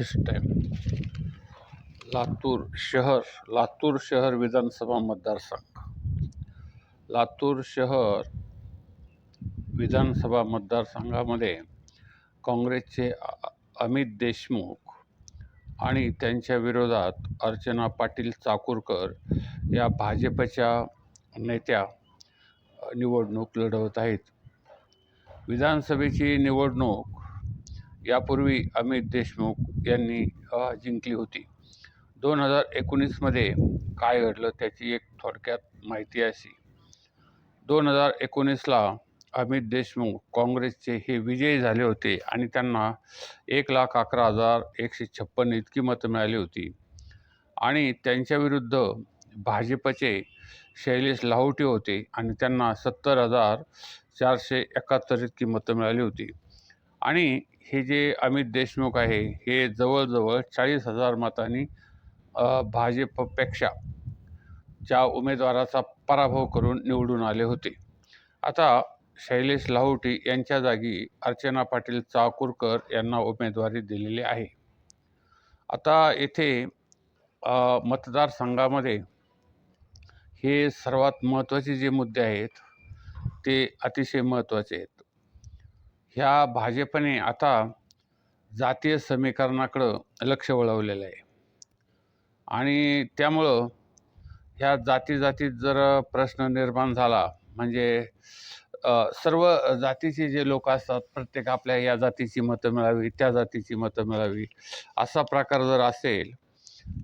दिस time Latur शहर लातूर शहर विधानसभा मतदारसंघ. लातूर शहर विधानसभा मतदारसंघामध्ये काँग्रेसचे अमित देशमुख आणि त्यांच्या विरोधात अर्चना पाटील चाकूरकर या भाजपच्या नेत्या निवडणूक लढवत आहेत. विधानसभेची निवडणूक यापूर्वी अमित देशमुख यांनी जिंकली होती. दोन हजार एकोणीसमध्ये काय घडलं त्याची एक थोडक्यात माहिती अशी. दोन हजार एकोणीसला अमित देशमुख काँग्रेसचे हे विजयी झाले होते आणि त्यांना एक लाख अकरा हजार एकशे छप्पन्न इतकी मतं मिळाली होती. आणि त्यांच्याविरुद्ध भाजपचे शैलेश लाहोटी होते आणि त्यांना सत्तर हजार चारशे एकाहत्तर इतकी मतं मिळाली होती. आणि हे जे अमित देशमुख आहे हे जवळजवळ चाळीस हजार मतांनी भाजपपेक्षा ज्या उमेदवाराचा पराभव करून निवडून आले होते. आता शैलेश लाहोटी यांच्या जागी अर्चना पाटील चाकूरकर यांना उमेदवारी दिलेली आहे. आता येथे मतदारसंघामध्ये हे सर्वात महत्त्वाचे जे मुद्दे आहेत ते अतिशय महत्त्वाचे आहेत. ह्या भाजपने आता जातीय समीकरणाकडं लक्ष वळवलेलं आहे. आणि त्यामुळं ह्या जाती जातीत जर प्रश्न निर्माण झाला म्हणजे सर्व जातीचे जे लोक असतात प्रत्येक आपल्या या जातीची मतं मिळावी त्या जातीची मतं मिळावी असा प्रकार जर असेल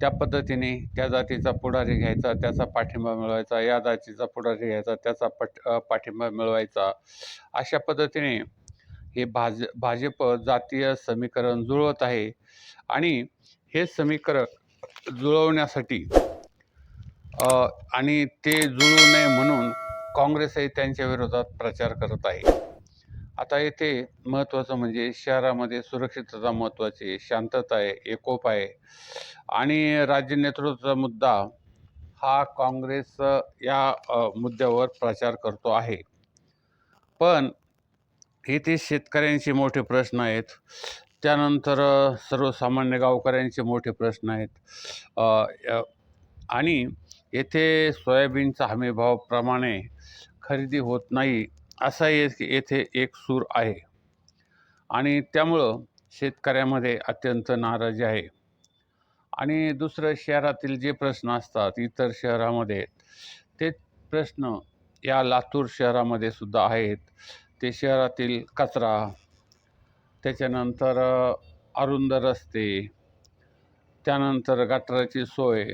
त्या पद्धतीने त्या जातीचा पुढारी घ्यायचा त्याचा पाठिंबा मिळवायचा या जातीचा पुढारी घ्यायचा त्याचा पट पाठिंबा मिळवायचा अशा पद्धतीने हे भाज भाजप जातीय समीकरण जुळवत आहे. आणि हे समीकरण जुळवण्यासाठी आणि ते जुळू नये म्हणून काँग्रेसही त्यांच्या विरोधात प्रचार करत आहे. आता येथे महत्त्वाचं म्हणजे शहरामध्ये सुरक्षितता महत्त्वाची आहे शांतता आहे एकोप आहे. आणि राज्य नेतृत्वाचा मुद्दा हा काँग्रेस या मुद्द्यावर प्रचार करतो आहे. पण येथे शेतकऱ्यांचे मोठे प्रश्न आहेत. त्यानंतर सर्वसामान्य गावकऱ्यांचे मोठे प्रश्न आहेत. आणि येथे सोयाबीनचा हमीभावाप्रमाणे खरेदी होत नाही असा येथे एक सूर आहे. आणि त्यामुळं शेतकऱ्यामध्ये अत्यंत नाराजी आहे. आणि दुसरं शहरातील जे प्रश्न असतात इतर शहरामध्ये ते प्रश्न या लातूर शहरामध्ये सुद्धा आहेत. ते शहरातील कचरा त्याच्यानंतर अरुंद रस्ते त्यानंतर गटाराची सोय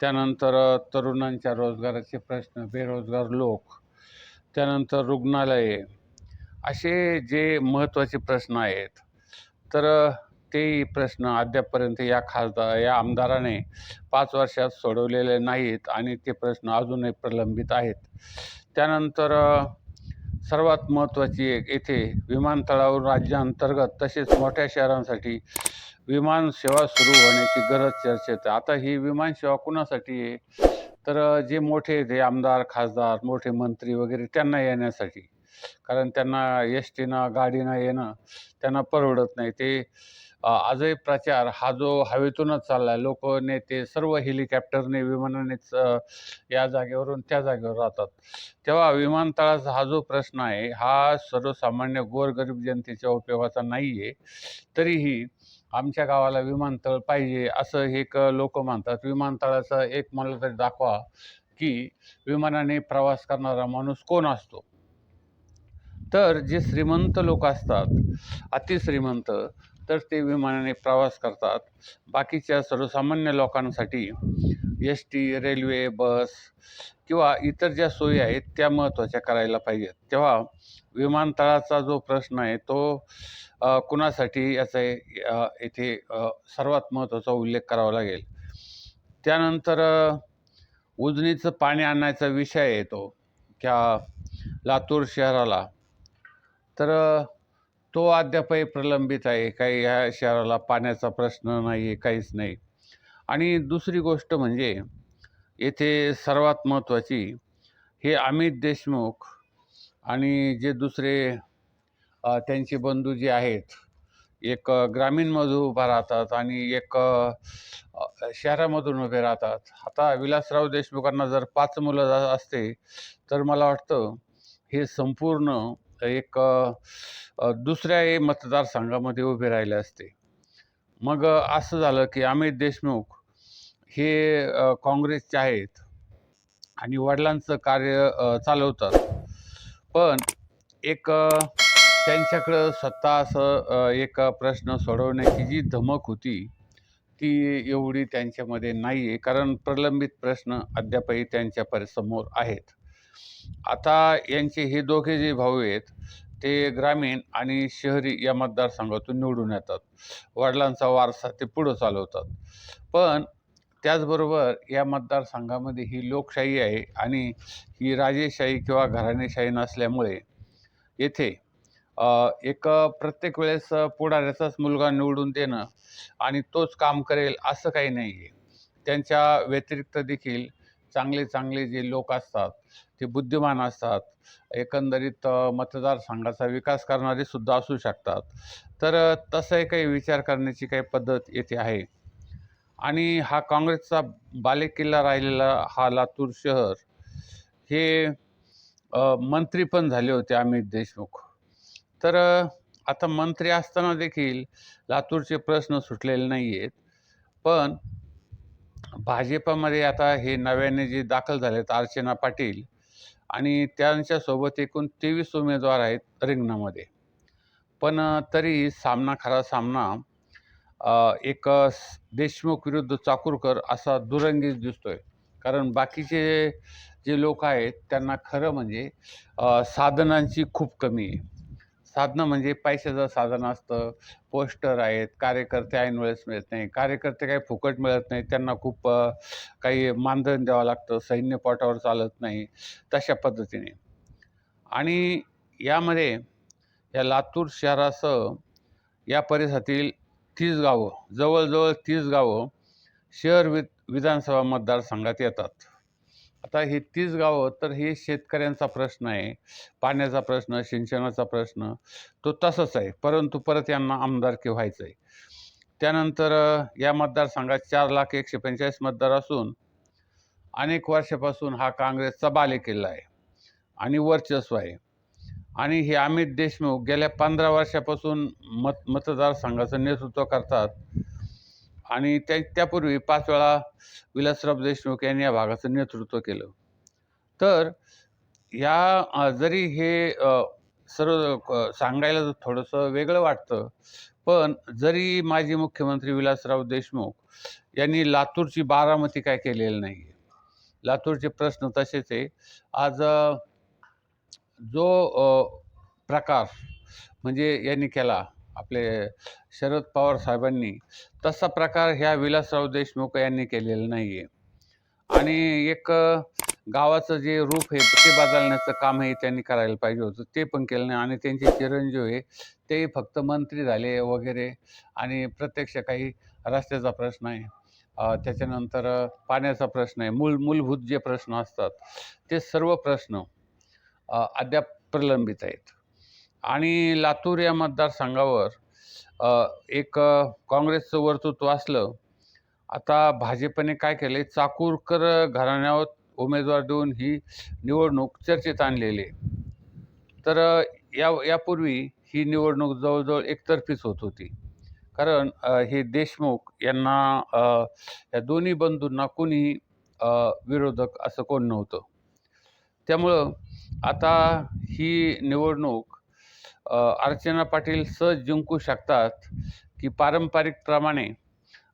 त्यानंतर तरुणांच्या रोजगाराचे प्रश्न बेरोजगार लोक त्यानंतर रुग्णालये असे जे महत्त्वाचे प्रश्न आहेत. तर ते प्रश्न अद्यापपर्यंत या खासदार या आमदाराने पाच वर्षात सोडवलेले नाहीत आणि ते प्रश्न अजूनही प्रलंबित आहेत. त्यानंतर सर्वात महत्त्वाची एक येथे विमानतळावर राज्यांतर्गत तसेच मोठ्या शहरांसाठी विमानसेवा सुरू होण्याची गरज चर्चेत. आहे आता ही विमानसेवा कुणासाठी आहे? तर जे मोठे ते आमदार खासदार मोठे मंत्री वगैरे त्यांना येण्यासाठी. कारण त्यांना एस टीनं गाडीनं येणं त्यांना परवडत नाही. ते आजही प्रचार हा जो हवेतूनच चालला आहे लोक नेते सर्व हेलिकॉप्टरने विमानानेच या जागेवरून त्या जागेवर राहतात. तेव्हा विमानतळाचा हा जो प्रश्न आहे हा सर्वसामान्य गोरगरीब जनतेच्या उपयोगाचा नाही आहे तरीही आमच्या गावाला विमानतळ पाहिजे असं एक लोक मानतात. विमानतळाचा एक मला तरी दाखवा की विमानाने प्रवास करणारा माणूस कोण असतो? तर जे श्रीमंत लोक असतात अतिश्रीमंत तर ते विमानाने प्रवास करतात. बाकीच्या सर्वसामान्य लोकांसाठी एस टी रेल्वे बस किंवा इतर ज्या सोयी आहेत त्या महत्त्वाच्या करायला पाहिजेत. तेव्हा विमानतळाचा जो प्रश्न आहे तो कुणासाठी याचा येथे सर्वात महत्त्वाचा उल्लेख करावा लागेल. त्यानंतर उजनीचं पाणी आणण्याचा विषय येतो त्या लातूर शहराला. तर तो अद्यापही प्रलंबित आहे. काही ह्या शहराला पाण्याचा प्रश्न नाही आहे काहीच नाही. आणि दुसरी गोष्ट म्हणजे येथे सर्वात महत्त्वाची हे अमित देशमुख आणि जे दुसरे त्यांचे बंधू जे आहेत एक ग्रामीणमधून उभा राहतात आणि एक शहरामधून उभे राहतात. आता विलासराव देशमुखांना जर पाच मुलं असते तर मला वाटतं हे संपूर्ण एक दुसऱ्या मतदारसंघामध्ये उभे राहिले असते. मग असं झालं की अमित देशमुख हे काँग्रेसचे आहेत आणि वडिलांचं कार्य चालवतात. पण एक त्यांच्याकडं सत्ता असं एक प्रश्न सोडवण्याची जी धमक होती ती एवढी त्यांच्यामध्ये नाही आहे कारण प्रलंबित प्रश्न अद्यापही त्यांच्या परि समोर आहेत. आता यांचे हे दोघे जे भाऊ आहेत ते ग्रामीण आणि शहरी या मतदारसंघातून निवडून येतात. वडिलांचा वारसा ते पुढं चालवतात. पण त्याचबरोबर या मतदारसंघामध्ये ही लोकशाही आहे आणि ही राजेशाही किंवा घराणेशाही नसल्यामुळे येथे एक प्रत्येक वेळेस पुढाऱ्याचाच मुलगा निवडून देणं आणि तोच काम करेल असं काही नाही आहे त्यांच्या व्यतिरिक्त देखील चांगले चांगले जे लोक असतात ते बुद्धिमान असतात एकंदरीत मतदारसंघाचा विकास करणारे सुद्धा असू शकतात. तर तसंही काही विचार करण्याची काही पद्धत येथे आहे. आणि हा काँग्रेसचा बालेकिल्ला राहिलेला हा लातूर शहर हे मंत्री पण झाले होते अमित देशमुख. तर आता मंत्री असताना देखील लातूरचे प्रश्न सुटलेले नाही आहेत पण भाजपमध्ये आता हे नव्याने जे दाखल झाले आहेत अर्चना पाटील आणि त्यांच्यासोबत एकूण तेवीस उमेदवार आहेत रिंगणामध्ये. पण तरी सामना खरा सामना एक देशमुख विरुद्ध चाकूरकर असा दुरंगीच दिसतोय. कारण बाकीचे जे लोक आहेत त्यांना खरं म्हणजे साधनांची खूप कमी आहे. साधनं म्हणजे पैशाचं साधन असतं. पोस्टर आहेत कार्यकर्ते ऐन वेळेस मिळत नाही. कार्यकर्ते काही फुकट मिळत नाही. त्यांना खूप काही मानधन द्यावं लागतं. सैन्य पोटावर चालत नाही. तशा पद्धतीने. आणि यामध्ये या लातूर शहरासह या परिसरातील तीस गावं जवळजवळ तीस गावं शहर वि विधानसभा मतदारसंघात येतात. आता हे तीस गावं तर हे शेतकऱ्यांचा प्रश्न आहे. पाण्याचा प्रश्न सिंचनाचा प्रश्न तो तसाच आहे. परंतु परत यांना आमदारकी व्हायचं आहे त्यानंतर या मतदारसंघात चार लाख एकशे पंचेचाळीस मतदार असून अनेक वर्षापासून हा काँग्रेसचा बालेकिल्ला आहे आणि वर्चस्व आहे. आणि हे अमित देशमुख गेल्या पंधरा वर्षापासून मत मतदारसंघाचं नेतृत्व करतात. आणि त्या त्यापूर्वी पाच वेळा विलासराव देशमुख यांनी या भागाचं नेतृत्व केलं. तर या जरी हे सर्व सांगायला जर थोडंसं वेगळं वाटतं पण जरी माजी मुख्यमंत्री विलासराव देशमुख यांनी लातूरची बारामती काय केलेलं नाही लातूरचे प्रश्न तसेच आहे. आज जो प्रकार म्हणजे यांनी केला आपले शरद पवार साहेबांनी तसा प्रकार ह्या विलासराव देशमुख यांनी केलेला नाही आहे आणि एक गावाचं जे रूप आहे ते बदलण्याचं कामही त्यांनी करायला पाहिजे होतं ते पण केलं नाही. आणि त्यांचे चिरंजीव आहे ते फक्त मंत्री झाले वगैरे. आणि प्रत्यक्ष काही रस्त्याचा प्रश्न आहे. त्याच्यानंतर पाण्याचा प्रश्न आहे. मूल मूलभूत जे प्रश्न असतात ते सर्व प्रश्न अद्याप प्रलंबित आहेत. आणि लातूर या मतदारसंघावर एक काँग्रेसचं वर्तृत्व असलं आता भाजपने काय केले चाकूरकर घराण्यावर उमेदवार देऊन ही निवडणूक चर्चेत आणलेली तर या यापूर्वी ही निवडणूक जवळजवळ एकतर्फीच होत होती. कारण हे देशमुख यांना या दोन्ही बंधूंना कुणीही विरोधक असं कोण नव्हतं. त्यामुळं आता ही निवडणूक अर्चना पाटील सहज जिंकू शकतात की पारंपरिकप्रमाणे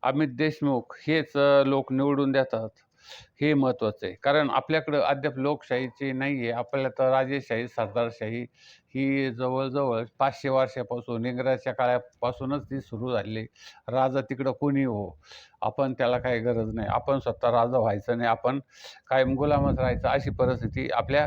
अमित देशमुख हेच लोक निवडून देतात. हे महत्त्वाचं आहे. कारण आपल्याकडं अद्याप लोकशाहीची नाही आहे. आपल्याला तर राजेशाही सरदारशाही ही जवळजवळ पाचशे वर्षापासून इंग्रजाच्या काळापासूनच ती सुरू झाली राजा तिकडं कोणी हो? आपण त्याला काही गरज नाही. आपण स्वतः राजा व्हायचं नाही. आपण कायम गुलामच राहायचं अशी परिस्थिती आपल्या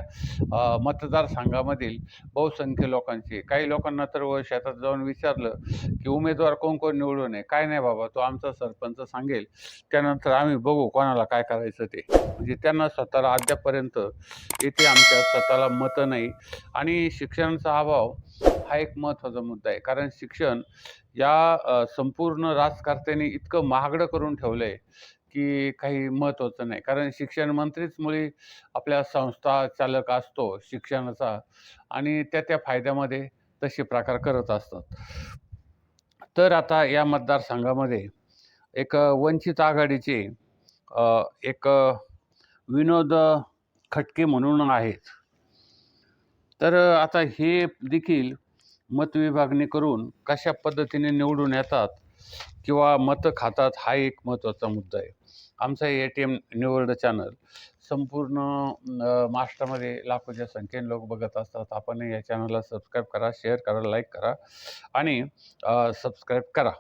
मतदारसंघामधील बहुसंख्य लोकांची काही लोकांना तर व शेतात जाऊन विचारलं की उमेदवार कोण कोण निवडून आहे? काय नाही बाबा तो आमचा सरपंच सांगेल. त्यानंतर आम्ही बघू कोणाला काय करायचं ते. म्हणजे त्यांना स्वतःला अद्यापर्यंत येथे आमच्या स्वतःला मतं नाही. आणि शिक्षणाचा अभाव हा एक महत्त्वाचा मुद्दा आहे. कारण शिक्षण या संपूर्ण राजकारत्यांनी इतकं महागडं करून ठेवलं आहे की काही महत्त्वाचं नाही. कारण शिक्षण मंत्रीच मुळी आपल्या संस्था चालक असतो शिक्षणाचा आणि त्या त्या फायद्यामध्ये तसे प्रकार करत असतात. तर आता या मतदारसंघामध्ये एक वंचित आघाडीचे एक विनोद खटके म्हणून आहेत. तर आता हे देखील मतविभागणी करून कशा पद्धतीने निवडून येतात किंवा मतं खातात हा एक महत्त्वाचा मुद्दा आहे. आमचा ए टी एम निवर्ड चॅनल संपूर्ण महाराष्ट्रामध्ये लाखोच्या संख्येने लोक बघत असतात. आपण या चॅनलला सबस्क्राईब करा शेअर करा लाईक करा आणि सबस्क्राईब करा.